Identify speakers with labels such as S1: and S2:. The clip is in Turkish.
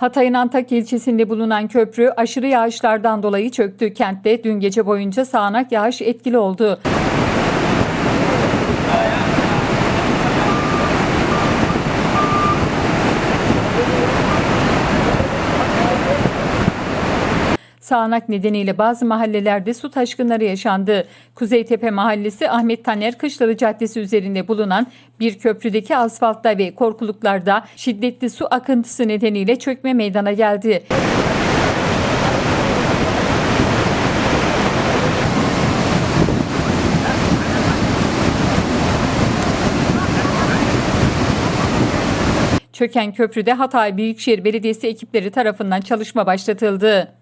S1: Hatay'ın Antakya ilçesinde bulunan köprü aşırı yağışlardan dolayı çöktü. Kentte dün gece boyunca sağanak yağış etkili oldu. Sağanak nedeniyle bazı mahallelerde su taşkınları yaşandı. Kuzeytepe Mahallesi Ahmet Taner Kışlalı Caddesi üzerinde bulunan bir köprüdeki asfaltta ve korkuluklarda şiddetli su akıntısı nedeniyle çökme meydana geldi. Çöken köprüde Hatay Büyükşehir Belediyesi ekipleri tarafından çalışma başlatıldı.